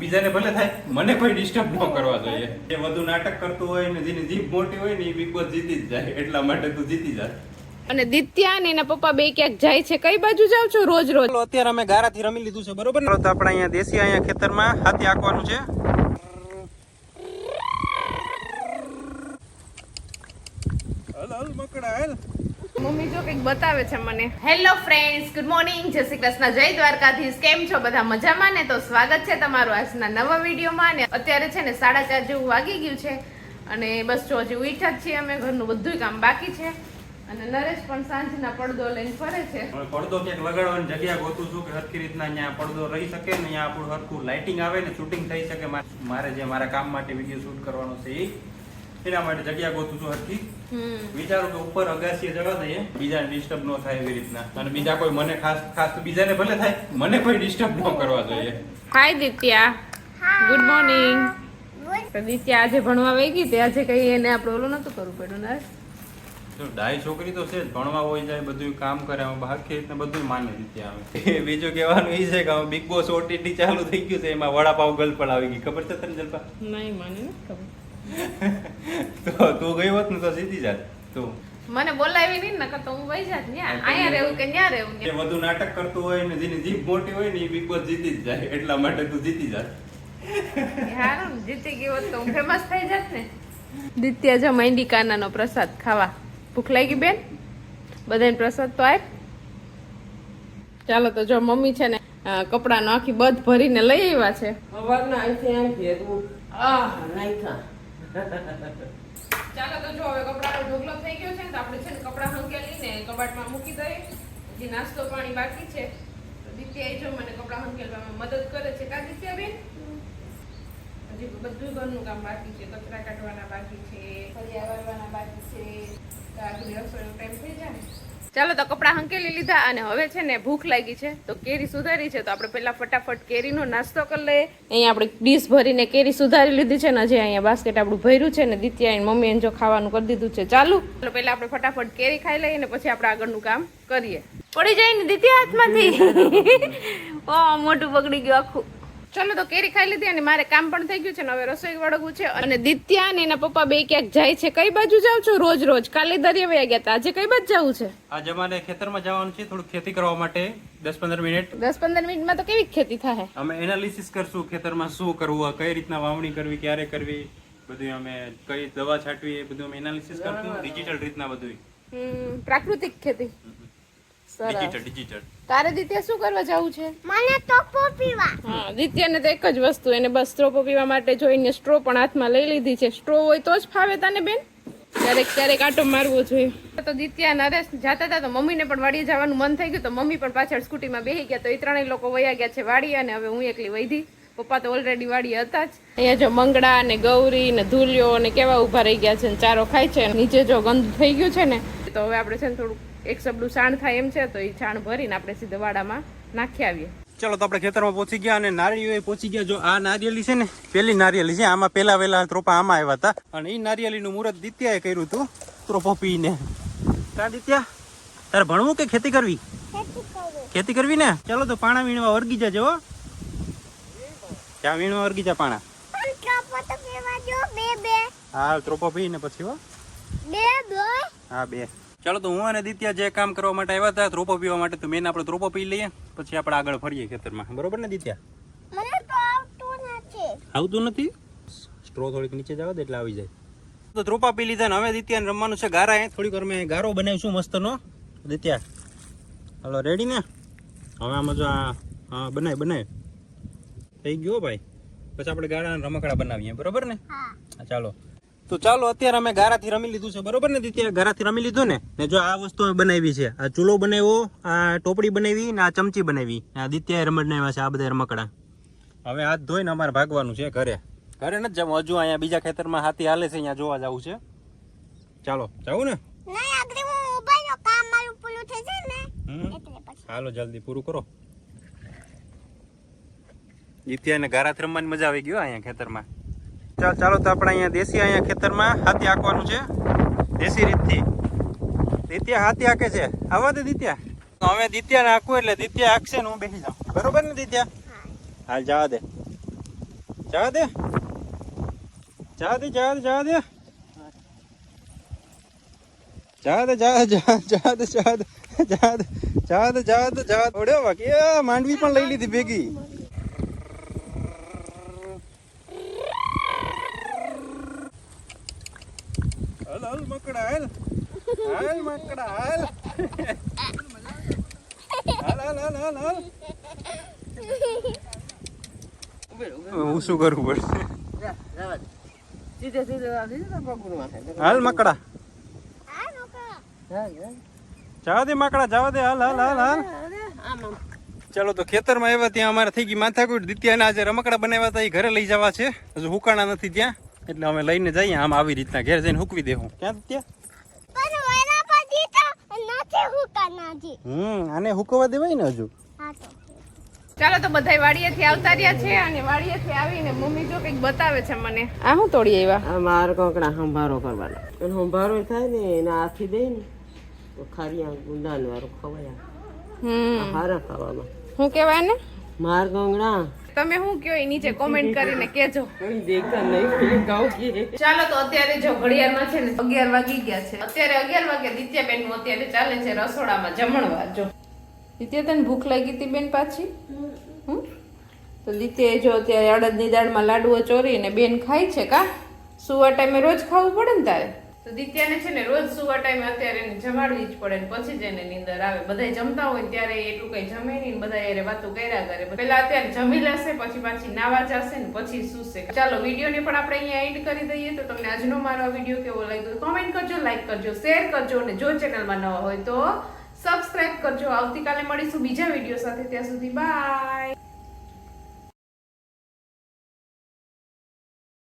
બીજાને ભલે થાય મને કોઈ ડિસ્ટર્બ ન કરવા જોઈએ. એ વધુ નાટક કરતું હોય ને જેની જીભ મોટી હોય ને એ બિગ બોસ જીતી જ જાય એટલા માટે તું જીતી જા. અને દિત્યા ને એના પપ્પા બે ક્યાંક જાય છે કઈ બાજુ જાવ છો રોજ રોજ? અત્યારે અમે ગારાથી રમી લીધું છે બરોબર ને? તો આપણે અહીંયા દેશી અહીંયા ખેતરમાં હાથી આંકવાનું છે. હલ હલ મકડા હાલ. મમ્મી જો કંઈક બતાવે છે મને. હેલો ફ્રેન્ડ્સ ગુડ મોર્નિંગ જય શ્રી કૃષ્ણ જય દ્વારકાધીશ. કેમ છો બધા? મજામાં ને? તો સ્વાગત છે તમારું આજના નવા વિડીયોમાં ને અત્યારે છે ને સાડા ચાર જેવું વાગી ગયું છે અને બસ જો હજી ઉઠ્યા જ છીએ અમે ઘરનું બધું કામ બાકી છે. અને નરેશ પણ સાંજના પડદો લઈને ફરે છે. પડદો ક્યાંક લગાડવાની જગ્યા ગોતું છું કે હરખી રીતના અહીંયા પડદો રહી શકે ને અહીંયા આપણું હરખું લાઇટિંગ આવે ને શૂટિંગ થઈ શકે. મારે જે મારા કામ માટે વીડિયો શૂટ કરવાનો છે એ એના માટે જગ્યા ગોતું છું હરખી. વિચારું કે ઉપર અગાસીએ જવા દઈએ. બીજાને ડિસ્ટર્બ ન થાય એવી રીતના. અને બીજા કોઈ મને ખાસ ખાસ તો બીજાને ભલે થાય મને કોઈ ડિસ્ટર્બ ન કરવા જોઈએ. હાય દિત્યા. ગુડ મોર્નિંગ દિત્યા આજે ભણવા વહી ગઈ તે આજે કઈ એને આપણે ઓલું નતું કરવું પડ્યું ને જો ડાય છોકરી તો છે જ. ભણવા હોય જાય બધું કામ કરે હવે બાકી રીતના બધું માને રીતે આવે બીજું કહેવાનું એ છે કે હવે બિગ બોસ ઓટીટી ચાલુ થઈ ગયું છે. એમાં વડાપાવ ગલ્પડ આવી ગઈ. ખબર છે તને જલ્પા? નહીં મને ખબર. તો તું ગઈ હોત ને તો સીધી જાત. તું મને બોલાવી નહીં નકર તો હું વહી જાત ન્યા. અહીંયા રહેવું કે ન્યા રહેવું જે વધુ નાટક કરતું હોય ને જેની જીભ મોટી હોય ને એ બિગ બોસ જીતી જ જાય. એટલા માટે તું જીતી જાત. હારું જીતી ગઈ હોત તો હું ફેમસ થઈ જાત ને. દિત્યા જો મહેંદી કાનાનો પ્રસાદ ખાવા. ભૂખ લાગી બેન? બધાને પ્રસાદ તો આપ. ચાલો તો જો મમ્મી છે ને કપડાનો આખી બધ ભરીને લઈ આવ્યા છે. સવારના અહીંથી ભેગું. આહ નાખ્યા ચાલો તો જો હવે કપડાનો ઢોકલો થઈ ગયો છે ને તો આપણે છે ને કપડા હંકેલીને કબાટમાં મૂકી દઈએ. હજી નાસ્તો પાણી બાકી છે. તો દિત્યા એ જો મને કપડા હંકેલવામાં મદદ કરે છે. કા દિત્યા બેન હજી બધું ઘરનું કામ બાકી છે. કચરા કાઢવાના બાકી છે. ફરી આવવાના બાકી છે. તો આગળ રસોઈનો ટાઈમ થઈ જાય ચાલો તો કપડાં હંકેલી લીધા અને હવે છે ને ભૂખ લાગી છે. તો કેરી સુધારી છે, તો આપણે પહેલાં ફટાફટ કેરીનો નાસ્તો કરી લઈએ. અહીંયા આપણે ડીશ ભરીને કેરી સુધારી લીધી છે ને હજી અહીંયા બાસ્કેટ આપણું ભર્યું છે ને દિત્યા એની મમ્મીએ જો ખાવાનું કરી દીધું છે. ચાલુ, ચાલો પહેલાં આપણે ફટાફટ કેરી ખાઈ લઈએ ને પછી આપણે આગળનું કામ કરીએ. પડી જાય ને દિત્યા હાથમાંથી? ઓ મોટું પકડી ગયું આખું. ચલો તો કેરી ખાઈ લીધી અને મારે કામ પણ થઈ ગયું છે ને હવે રસોઈ વળગવું છે. અને દિત્યા અને એના પપ્પા બે ક્યાંક જાય છે. કઈ બાજુ જાવ છો? રોજ રોજ. કાલે દરિયા વયા ગયા હતા આજે કઈ બાજુ જવું છે? આજે અમારે ખેતરમાં જવાનું છે. થોડુંક ખેતી કરવા માટે. દસ પંદર મિનિટ. દસ પંદર મિનિટમાં તો કેવી ખેતી થાય અમે એનાલિસિસ કરશું ખેતરમાં શું કરવું કઈ રીતના વાવણી કરવી ક્યારે કરવી બધું અમે કઈ દવા છાંટવી એ બધું અમે એનાલિસિસ કરશું. ડિજિટલ રીતના બધું પ્રાકૃતિક ખેતી. ડિજિટલ ડિજિટલ તારે દિત્યા શું કરવા જવું છે? મને ટોપો પીવા. હા દિત્યાને તો એક જ વસ્તુ એને બસ સ્ટ્રો પીવા માટે જોઈને સ્ટ્રો પણ હાથમાં લઈ લીધી છે. સ્ટ્રો હોય તો જ ફાવે તને બેન? ક્યારેક ક્યારેક આટો મારવો જોઈએ. તો દિત્યા નરેશ જાતા હતા તો મમ્મીને પણ વાડી જવાનું મન થઈ ગયું તો મમ્મી પણ પાછળ સ્કૂટીમાં બેસી ગયા તો એ ત્રણેય લોકો વયા ગયા છે વાડી અને હવે હું એકલી વૈધી પપ્પા તો ઓલરેડી વાડી હતા જ. અહીંયા જો મંગળા ને ગૌરી ને ધૂલ્યો ને કેવા ઊભા રહી ગયા છે ને ચારો ખાય છે નીચે જો ગંદુ થઈ ગયું છે ને તો હવે આપણે છે ને થોડુંક એક સબડું છાણ થાય એમ છે તો એ છાણ ભરીને આપણે સીધા વાડામાં નાખી આવીએ. ચલો તો આપણે ખેતરમાં પહોંચી ગયા અને નારિયેળીઓ પહોંચી ગયા. જો આ નારિયેળી છે ને પેલી નારિયેળી છે આમાં પેલા વેલા ત્રોપા આમાં આવ્યા હતા. અને એ નારિયેળીનું મુહૂર્ત દિત્યાએ કર્યું હતું ત્રોપો પીને. ત્યાં દિત્યા? તારે ભણવું કે ખેતી કરવી? ખેતી કરવી ને? ચલો તો પાણા વીણવા વર્ગી જજો હો. ત્યાં વીણવા વર્ગી જા પાણા? પણ ટોપો તો પીવા જો બે બે. હા ત્રોપો પીને પછી હો. બે બે. હા બે. ચાલો તો હું અને દિત્યા જે કામ કરવા માટે આવ્યા હતા ત્રોપો પીવા માટે તો મેન આપણે ત્રોપો પી લઈએ. પછી આપણે આગળ ફરીએ ખેતરમાં. બરોબર ને દિત્યા? મને તો આવતું નથી. આવતું નથી? સ્ટ્રો થોડીક નીચે જવા દે એટલે આવી જાય. તો ત્રોપા પી લીધા ને હવે દિત્યાને રમવાનું છે ગારા એ થોડીક વાર મેં ગારો બનાવીશું મસ્તનો. દિત્યા હલો રેડી ને? હવે આમાં જો આ હા બનાય બનાય. થઈ ગયો ભાઈ. પછી આપણે ગારાના રમકડા બનાવીએ બરોબર ને? હા. હા, ચાલો. તો ચાલો અત્યારે અમે ગારાથી રમી લીધું છે. બરોબર ને દીદી? ગારાથી રમી લીધું ને? ને જો આ વસ્તુ અમે બનાવી છે. આ ચૂલો બનાવ્યો આ ટોપડી બનાવી ને આ ચમચી બનાવી. આ દિત્યાએ રમત બનાવ્યા છે આ બધા રમકડા. હવે હાથ ધોઈને અમારે ભાગવાનું છે ઘરે. ઘરે નથી જવું હજુ અહીંયા બીજા ખેતરમાં હાથી હાલે છે અહીંયા જોવા જવું છે. ચાલો જવું ને. હાલો જલ્દી પૂરું કરો. દિત્યાને ગારાથી રમવાની મજા આવી ગયો અહીંયા ખેતરમાં. ચાલ ચાલો તો આપણે અહીંયા દેશી અહીંયા ખેતરમાં હાથી આંકવાનું છે દેશી રીતથી દિત્યા હાથી આંકે છે આવા દે દિત્યા હવે દિત્યાને આંકવું એટલે દિત્યા આંકશે ને હું બેસી જાઉં બરોબર ને દિત્યા હાલ જવા દે જવા દે જવા દે જવા દે જવા દે જવા દે જવા જવા જવા દે જવા દે જવા દે જવા માંડવી પણ લઈ લીધી ભેગી હાલ મકડા હાલ. હાલ મકડા હાલ. હાલ હાલ હાલ હાલ હાલ. હું શું કરવું પડશે. હાલ મકડા. જવા દે મકડા જવા દે. હાલ હાલ હાલ હાલ. ચાલો તો ખેતરમાં આવ્યા ત્યાં અમારે થઈ ગઈ માથાકૂટ. દિત્યાના આજે રમકડા બનાવ્યા હતા એ ઘરે લઈ જવા છે. હજુ હુકાણા નથી ત્યાં. એટલે અમે લઈને જઈએ આમ આવી રીતના ઘેર જઈને હુકવી દેવું ક્યાં ત્યાં? હમ આને હુકવા દેવાય ને હજુ? ચાલો તો બધા વાડીએથી આવતા રહ્યા છે અને વાડીએથી આવીને મમ્મી જો કંઈક બતાવે છે મને. આ હું તોડી આવ્યા આ માર કોકડા સંભારો કરવાનો. અને સંભારો થાય ને એને હાથી દે ને ખારીયા ખારિયા ગુંદાન વાળું ખવાય હમ. હારા ખાવામાં. શું કહેવાય ને? માર ગંગણા તમે શું કયો એ નીચે કોમેન્ટ કરીને કેજો કઈ દેખતા નહીં ગાઉં કે. ચાલો તો અત્યારે જો ઘડિયાળમાં છે ને અગિયાર વાગી ગયા છે. અત્યારે અગિયાર વાગે દિત્યાબેનનું અત્યારે ચાલે છે રસોડામાં જમણવાર જો દિત્યા તને ભૂખ લાગી હતી બેન પાછી? હમ? તો દિત્યા જો અત્યારે અડદની દાળમાં લાડુઓ ચોરીને બેન ખાય છે કા? સુવા ટાઈમે રોજ ખાવું પડે ને તારે? તો દિત્યાને છે ને રોજ સુવા ટાઈમે અત્યારે એને જમાડવી જ પડે ને પછી જ એને નીંદર આવે. બધા જમતા હોય ત્યારે એટલું કઈ જમે નહીં બધા યારે વાતો કર્યા કરે. પેલા અત્યારે જમી લેશે, પછી પાછી નાવા જશે ને પછી સુશે. ચાલો, વિડીયોને પણ આપણે અહીંયા એન્ડ કરી દઈએ તો તમને આજનો મારો વીડિયો કેવો લાગ્યો કોમેન્ટ કરજો લાઈક કરજો શેર કરજો અને જો ચેનલમાં નવા હોય તો સબસ્ક્રાઇબ કરજો. આવતીકાલે મળીશું બીજા વીડિયો સાથે. ત્યાં સુધી બાય